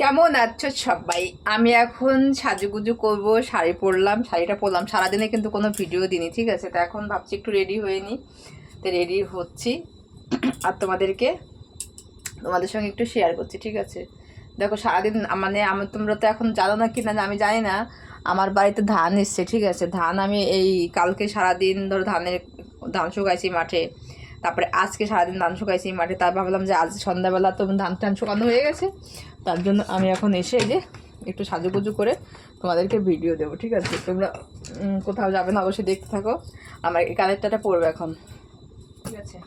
কেমন আছো সবাই? আমি এখন সাজুগুজু করব, শাড়ি পরলাম, শাড়িটা পরলাম। সারাদিনে কিন্তু কোনো ভিডিও দিইনি, ঠিক আছে? তো এখন ভাবছি একটু রেডি হয়ে নিই। তো রেডি হচ্ছি। আর তোমাদেরকে, তোমাদের সঙ্গে একটু শেয়ার করছি, ঠিক আছে? দেখো, সারাদিন মানে আমি, তোমরা তো এখন জানো না কি না, আমি জানি না। আমার বাড়িতে ধান এসছে, ঠিক আছে? ধান আমি এই, কালকে সারাদিন ধরো ধানের, ধান শুকাইছি মাঠে। তারপরে আজকে সারাদিন ধান শুকাইছি মাঠে তার ভাবলাম যে আজ সন্ধ্যাবেলা তো ধান টান শুকানো হয়ে গেছে। তার জন্য আমি এখন এসে যে একটু সাজুগুজু করে তোমাদেরকে ভিডিও দেবো, ঠিক আছে? তোমরা কোথাও যাবে না অবশ্যই দেখতে থাকো। আমার এই কানেরটাটা পড়বে এখন। ঠিক আছে?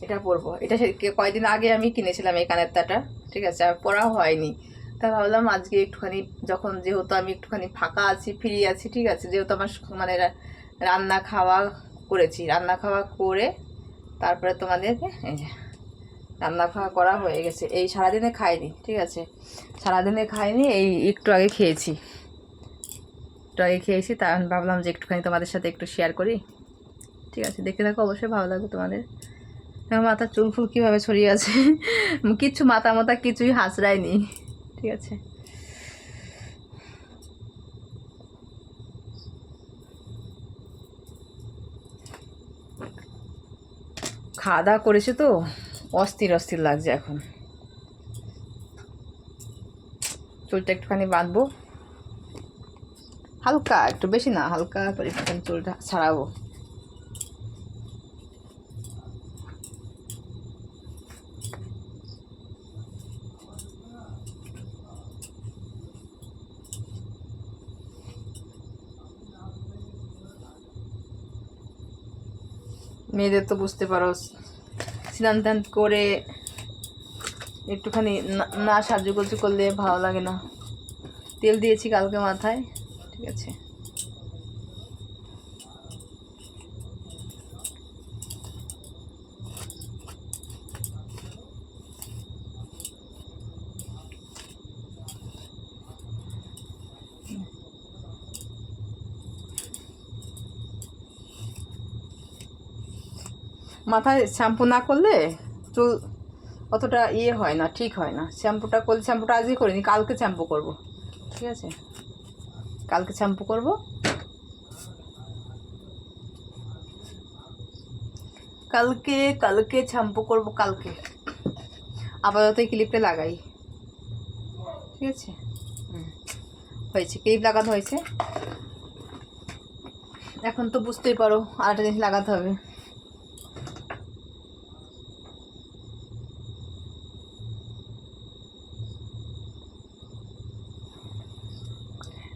এটা পরবো এটা সে- কে- আগে আমি কিনেছিলাম এই কানেরটাটা ঠিক আছে? আর পরা হয়নি। তা ভাবলাম আজকে একটুখানি, যখন যেহেতু আমি একটুখানি ফাঁকা আছি, ফ্রি আছি, ঠিক আছে? যেহেতু আমার মানে রান্না খাওয়া করেছি। রান্না খাওয়া করে তারপরে তোমাদেরকে এই যে রান্না খাওয়া করা হয়ে গেছে। এই সারাদিনে খাইনি, ঠিক আছে? সারাদিনে খাইনি, এই একটু আগে খেয়েছি। একটু আগে খেয়েছি, তা ভাবলাম যে একটুখানি তোমাদের সাথে একটু শেয়ার করি। ঠিক আছে? দেখতে থাকো, অবশ্যই ভালো লাগবে তোমাদের। মাথার চুল ফুল কীভাবে ছড়িয়ে আছে? কিচ্ছু মাথা মাথা কিছুই হাঁচড়ায়নি ঠিক আছে? খাওয়া দাওয়া করেছে তো, অস্থির অস্থির লাগছে এখন। চুলটা একটুখানি বাঁধবো। হালকা, একটু বেশি না, হালকা চুলটা ছাড়াবো। মেয়েদের তো বুঝতে পারো, স্নান টান করে একটুখানি না- সাজুগুজু করলে ভালো লাগে না। তেল দিয়েছি কালকে মাথায়, ঠিক আছে। মাথায় শ্যাম্পু না করলে চুল অতটা ইয়ে হয় না, ঠিক হয় না। শ্যাম্পুটা করলে, শ্যাম্পুটা আজকে করিনি, কালকে শ্যাম্পু করব, ঠিক আছে? কালকে শ্যাম্পু করব। কালকে কালকে শ্যাম্পু করব, কালকে। আপাতত এই ক্লিপটা লাগাই। ঠিক আছে। হয়েছে, ক্লিপ লাগানো হয়েছে। এখন তো বুঝতেই পারো, আরেকটা জিনিস লাগাতে হবে।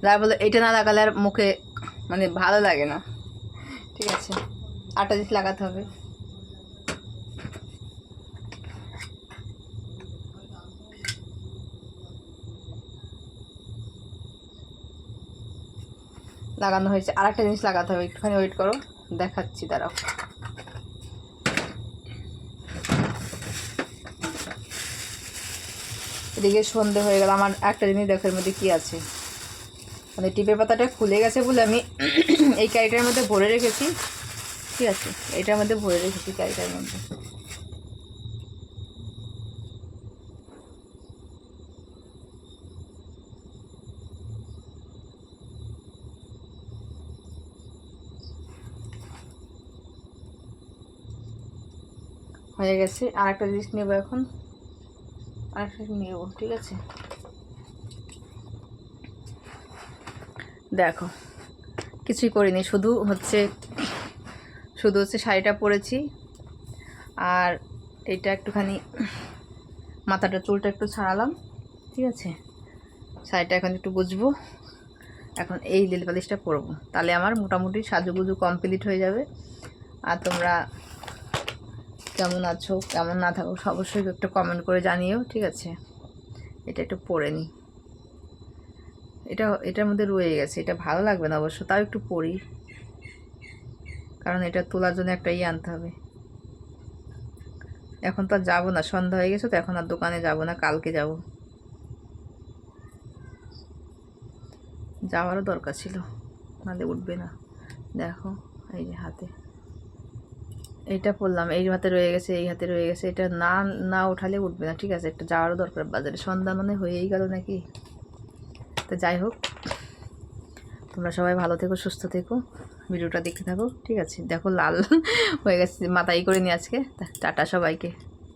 যার বলে এটা না লাগালে আর মুখে মানে ভালো লাগে না। ঠিক আছে, আটা জিনিস লাগাতে হবে। লাগানো হয়েছে। আর একটা জিনিস লাগাতে হবে, একটুখানি ওয়েট করো, দেখাচ্ছি, দাঁড়াও। এদিকে সন্ধে হয়ে গেল। আমার একটা জিনিস দেখার মধ্যে কি আছে? মানে টিপের পাতাটা খুলে গেছে বলে আমি এই ক্যারিটার মধ্যে ভরে রেখেছি। ঠিক আছে? এইটার মধ্যে ভরে রেখেছি ক্যারিটার মধ্যে। হয়ে গেছে। আর একটা জিনিস নেব এখন। আর একটা নেব, ঠিক আছে? দেখো, কিছুই করিনি, শুধু হচ্ছে শুধু হচ্ছে শাড়িটা পরেছি, আর এটা একটুখানি মাথাটা, চুলটা একটু ছাড়ালাম, ঠিক আছে? শাড়িটা এখন একটু বুঝব এখন এই নীল পালিশটা পরবো, তাহলে আমার মোটামুটি সাজুগুজু কমপ্লিট হয়ে যাবে, আর তোমরা কেমন আছো, কেমন না থাকো, অবশ্যই একটু কমেন্ট করে জানিও, ঠিক আছে? এটা একটু পরে নিই এটা, এটার মধ্যে রয়ে গেছে। এটা ভালো লাগবে না অবশ্য, তাও একটু পরি। কারণ এটা তোলার জন্য একটা ইয়ে আনতে হবে। এখন তো আর যাব না, সন্ধ্যা হয়ে গেছে তো, এখন আর দোকানে যাব না, কালকে যাব। যাওয়ারও দরকার ছিল, নাহলে উঠবে না। দেখো, এই যে হাতে। এইটা পড়লাম এই হাতে রয়ে গেছে, এই হাতে রয়ে গেছে। এটা না না উঠালে উঠবে না, ঠিক আছে, একটা যাওয়ারও দরকার বাজারে। সন্ধ্যা মানে হয়েই গেল নাকি? তো যাই হোক, তোমরা সবাই ভালো থেকো, সুস্থ থেকো, ভিডিওটা দেখতে থাকো, ঠিক আছে? দেখো লাল হয়ে গেছে, মাথায় করে নি আজকে টাটা সবাইকে।